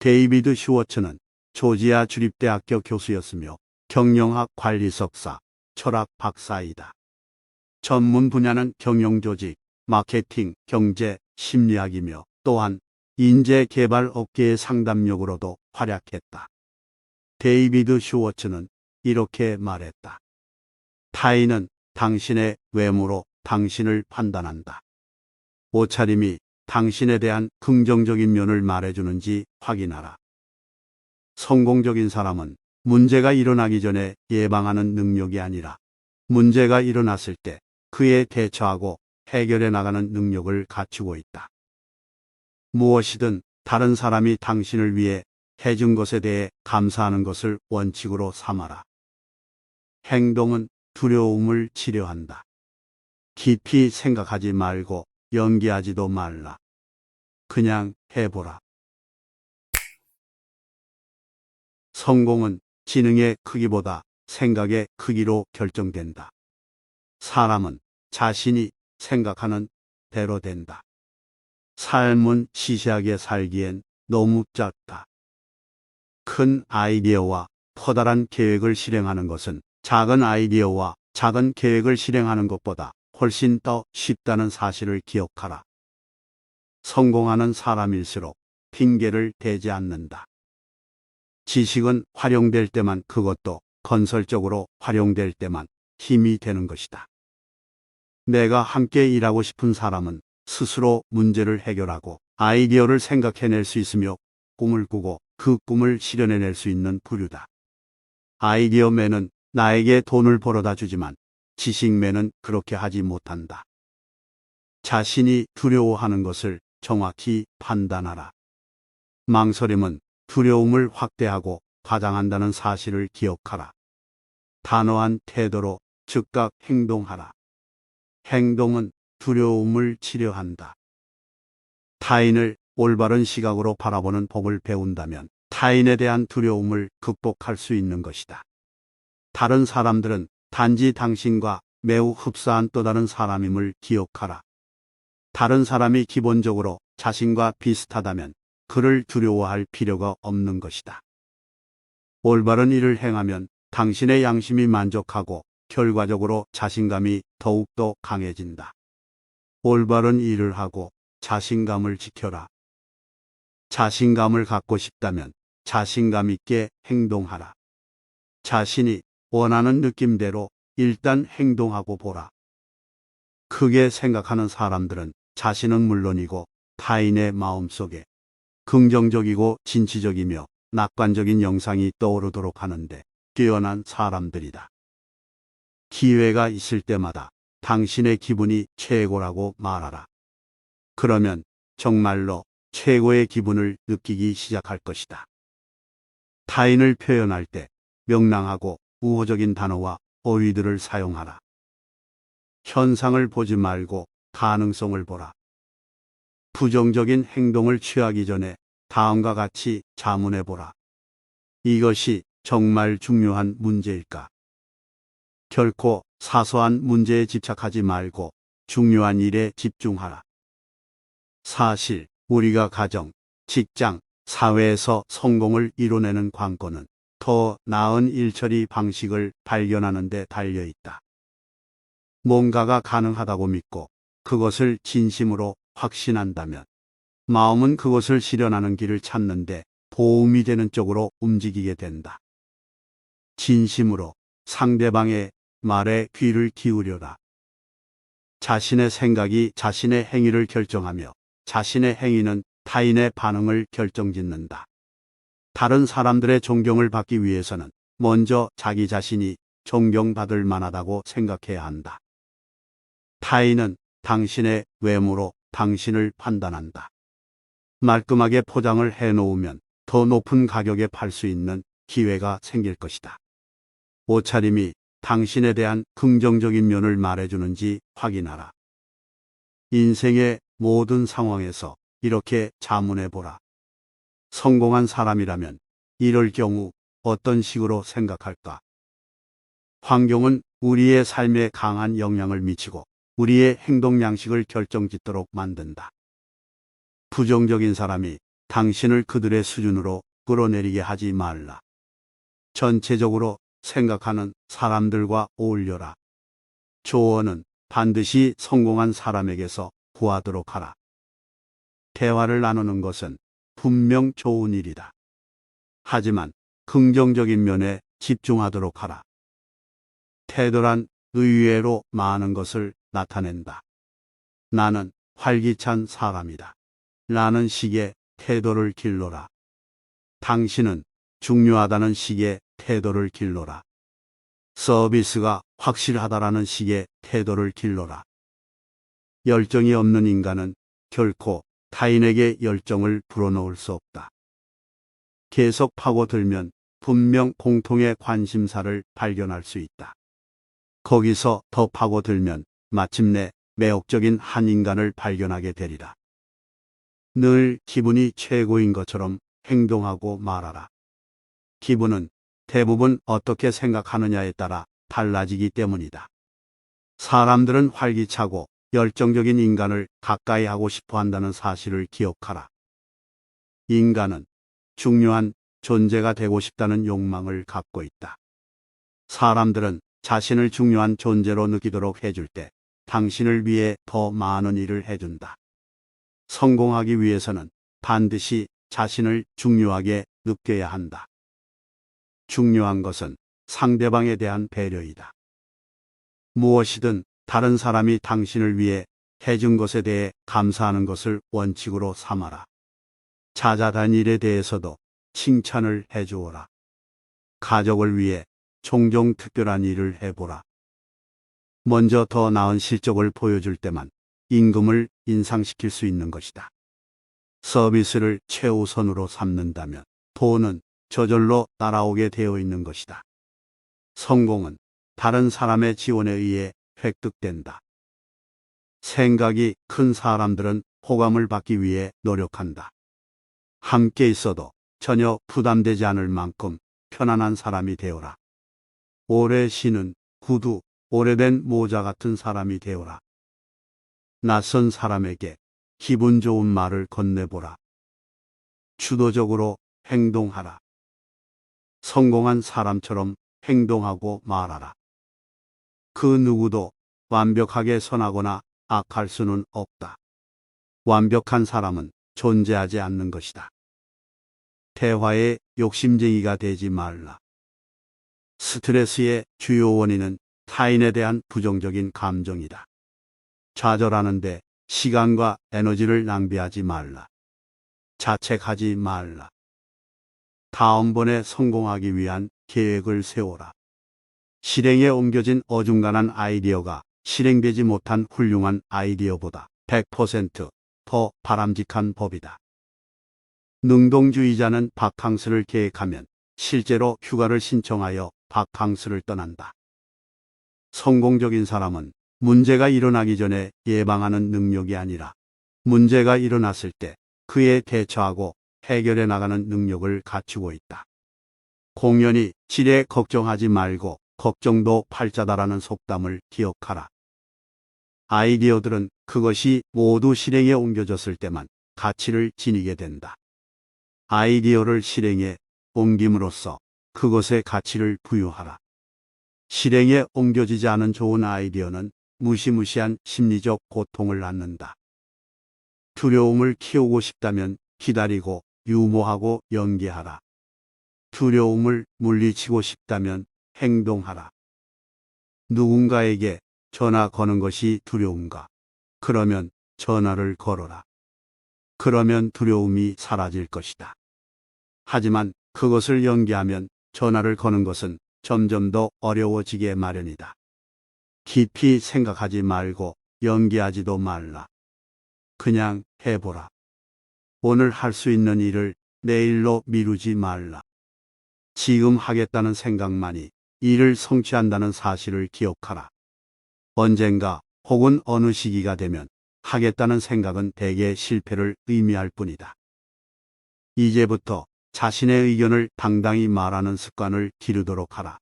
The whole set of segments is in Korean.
데이비드 슈워츠는 조지아 주립대학교 교수였으며 경영학 관리 석사, 철학 박사이다. 전문 분야는 경영조직, 마케팅, 경제, 심리학이며 또한 인재 개발 업계의 상담력으로도 활약했다. 데이비드 슈워츠는 이렇게 말했다. 타인은 당신의 외모로 당신을 판단한다. 옷차림이 당신에 대한 긍정적인 면을 말해주는지 확인하라. 성공적인 사람은 문제가 일어나기 전에 예방하는 능력이 아니라 문제가 일어났을 때 그에 대처하고 해결해 나가는 능력을 갖추고 있다. 무엇이든 다른 사람이 당신을 위해 해준 것에 대해 감사하는 것을 원칙으로 삼아라. 행동은 두려움을 치료한다. 깊이 생각하지 말고 연기하지도 말라. 그냥 해보라. 성공은 지능의 크기보다 생각의 크기로 결정된다. 사람은 자신이 생각하는 대로 된다. 삶은 시시하게 살기엔 너무 짧다. 큰 아이디어와 커다란 계획을 실행하는 것은 작은 아이디어와 작은 계획을 실행하는 것보다 훨씬 더 쉽다는 사실을 기억하라. 성공하는 사람일수록 핑계를 대지 않는다. 지식은 활용될 때만 그것도 건설적으로 활용될 때만 힘이 되는 것이다. 내가 함께 일하고 싶은 사람은 스스로 문제를 해결하고 아이디어를 생각해낼 수 있으며 꿈을 꾸고 그 꿈을 실현해낼 수 있는 부류다. 아이디어맨은 나에게 돈을 벌어다 주지만 지식맨은 그렇게 하지 못한다. 자신이 두려워하는 것을 정확히 판단하라. 망설임은 두려움을 확대하고 과장한다는 사실을 기억하라. 단호한 태도로 즉각 행동하라. 행동은 두려움을 치료한다. 타인을 올바른 시각으로 바라보는 법을 배운다면 타인에 대한 두려움을 극복할 수 있는 것이다. 다른 사람들은 단지 당신과 매우 흡사한 또 다른 사람임을 기억하라. 다른 사람이 기본적으로 자신과 비슷하다면 그를 두려워할 필요가 없는 것이다. 올바른 일을 행하면 당신의 양심이 만족하고 결과적으로 자신감이 더욱더 강해진다. 올바른 일을 하고 자신감을 지켜라. 자신감을 갖고 싶다면 자신감 있게 행동하라. 자신이 원하는 느낌대로 일단 행동하고 보라. 크게 생각하는 사람들은 자신은 물론이고 타인의 마음속에 긍정적이고 진취적이며 낙관적인 영상이 떠오르도록 하는데 뛰어난 사람들이다. 기회가 있을 때마다 당신의 기분이 최고라고 말하라. 그러면 정말로 최고의 기분을 느끼기 시작할 것이다. 타인을 표현할 때 명랑하고 우호적인 단어와 어휘들을 사용하라. 현상을 보지 말고 가능성을 보라. 부정적인 행동을 취하기 전에 다음과 같이 자문해 보라. 이것이 정말 중요한 문제일까? 결코 사소한 문제에 집착하지 말고 중요한 일에 집중하라. 사실 우리가 가정, 직장, 사회에서 성공을 이뤄내는 관건은 더 나은 일처리 방식을 발견하는 데 달려 있다. 뭔가가 가능하다고 믿고 그것을 진심으로 확신한다면 마음은 그것을 실현하는 길을 찾는데 도움이 되는 쪽으로 움직이게 된다. 진심으로 상대방의 말에 귀를 기울여라. 자신의 생각이 자신의 행위를 결정하며 자신의 행위는 타인의 반응을 결정짓는다. 다른 사람들의 존경을 받기 위해서는 먼저 자기 자신이 존경받을 만하다고 생각해야 한다. 타인은 당신의 외모로 당신을 판단한다. 말끔하게 포장을 해 놓으면 더 높은 가격에 팔 수 있는 기회가 생길 것이다. 옷차림이 당신에 대한 긍정적인 면을 말해주는지 확인하라. 인생의 모든 상황에서 이렇게 자문해 보라. 성공한 사람이라면 이럴 경우 어떤 식으로 생각할까? 환경은 우리의 삶에 강한 영향을 미치고 우리의 행동 양식을 결정짓도록 만든다. 부정적인 사람이 당신을 그들의 수준으로 끌어내리게 하지 말라. 전체적으로 생각하는 사람들과 어울려라. 조언은 반드시 성공한 사람에게서 구하도록 하라. 대화를 나누는 것은 분명 좋은 일이다. 하지만 긍정적인 면에 집중하도록 하라. 태도란 의외로 많은 것을 나타낸다. 나는 활기찬 사람이다. 라는 식의 태도를 길러라. 당신은 중요하다는 식의 태도를 길러라. 서비스가 확실하다라는 식의 태도를 길러라. 열정이 없는 인간은 결코 타인에게 열정을 불어넣을 수 없다. 계속 파고들면 분명 공통의 관심사를 발견할 수 있다. 거기서 더 파고들면 마침내 매혹적인 한 인간을 발견하게 되리라. 늘 기분이 최고인 것처럼 행동하고 말하라. 기분은 대부분 어떻게 생각하느냐에 따라 달라지기 때문이다. 사람들은 활기차고 열정적인 인간을 가까이 하고 싶어 한다는 사실을 기억하라. 인간은 중요한 존재가 되고 싶다는 욕망을 갖고 있다. 사람들은 자신을 중요한 존재로 느끼도록 해줄 때 당신을 위해 더 많은 일을 해준다. 성공하기 위해서는 반드시 자신을 중요하게 느껴야 한다. 중요한 것은 상대방에 대한 배려이다. 무엇이든 다른 사람이 당신을 위해 해준 것에 대해 감사하는 것을 원칙으로 삼아라. 자자단 일에 대해서도 칭찬을 해주어라. 가족을 위해 종종 특별한 일을 해보라. 먼저 더 나은 실적을 보여줄 때만 임금을 인상시킬 수 있는 것이다. 서비스를 최우선으로 삼는다면 돈은 저절로 따라오게 되어 있는 것이다. 성공은 다른 사람의 지원에 의해 획득된다. 생각이 큰 사람들은 호감을 받기 위해 노력한다. 함께 있어도 전혀 부담되지 않을 만큼 편안한 사람이 되어라. 오래 쉬는 구두, 오래된 모자 같은 사람이 되어라. 낯선 사람에게 기분 좋은 말을 건네보라. 주도적으로 행동하라. 성공한 사람처럼 행동하고 말하라. 그 누구도 완벽하게 선하거나 악할 수는 없다. 완벽한 사람은 존재하지 않는 것이다. 대화에 욕심쟁이가 되지 말라. 스트레스의 주요 원인은 타인에 대한 부정적인 감정이다. 좌절하는데 시간과 에너지를 낭비하지 말라. 자책하지 말라. 다음번에 성공하기 위한 계획을 세워라. 실행에 옮겨진 어중간한 아이디어가 실행되지 못한 훌륭한 아이디어보다 100%더 바람직한 법이다. 능동주의자는 바캉스를 계획하면 실제로 휴가를 신청하여 바캉스를 떠난다. 성공적인 사람은 문제가 일어나기 전에 예방하는 능력이 아니라 문제가 일어났을 때 그에 대처하고 해결해 나가는 능력을 갖추고 있다. 공연히 지레 걱정하지 말고 걱정도 팔자다라는 속담을 기억하라. 아이디어들은 그것이 모두 실행에 옮겨졌을 때만 가치를 지니게 된다. 아이디어를 실행에 옮김으로써 그것에 가치를 부여하라. 실행에 옮겨지지 않은 좋은 아이디어는 무시무시한 심리적 고통을 낳는다. 두려움을 키우고 싶다면 기다리고 유모하고 연기하라. 두려움을 물리치고 싶다면 행동하라. 누군가에게 전화 거는 것이 두려운가? 그러면 전화를 걸어라. 그러면 두려움이 사라질 것이다. 하지만 그것을 연기하면 전화를 거는 것은 점점 더 어려워지게 마련이다. 깊이 생각하지 말고 연기하지도 말라. 그냥 해보라. 오늘 할 수 있는 일을 내일로 미루지 말라. 지금 하겠다는 생각만이 일을 성취한다는 사실을 기억하라. 언젠가 혹은 어느 시기가 되면 하겠다는 생각은 대개 실패를 의미할 뿐이다. 이제부터 자신의 의견을 당당히 말하는 습관을 기르도록 하라.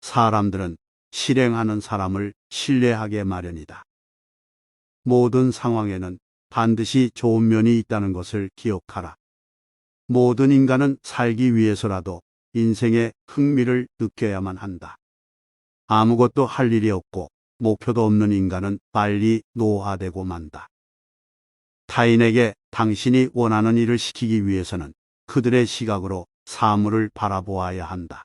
사람들은 실행하는 사람을 신뢰하게 마련이다. 모든 상황에는 반드시 좋은 면이 있다는 것을 기억하라. 모든 인간은 살기 위해서라도 인생의 흥미를 느껴야만 한다. 아무것도 할 일이 없고 목표도 없는 인간은 빨리 노화되고 만다. 타인에게 당신이 원하는 일을 시키기 위해서는 그들의 시각으로 사물을 바라보아야 한다.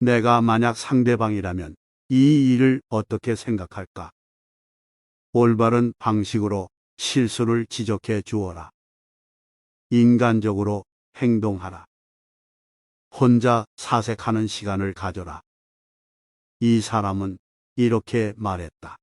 내가 만약 상대방이라면 이 일을 어떻게 생각할까? 올바른 방식으로 실수를 지적해 주어라. 인간적으로 행동하라. 혼자 사색하는 시간을 가져라. 이 사람은 이렇게 말했다.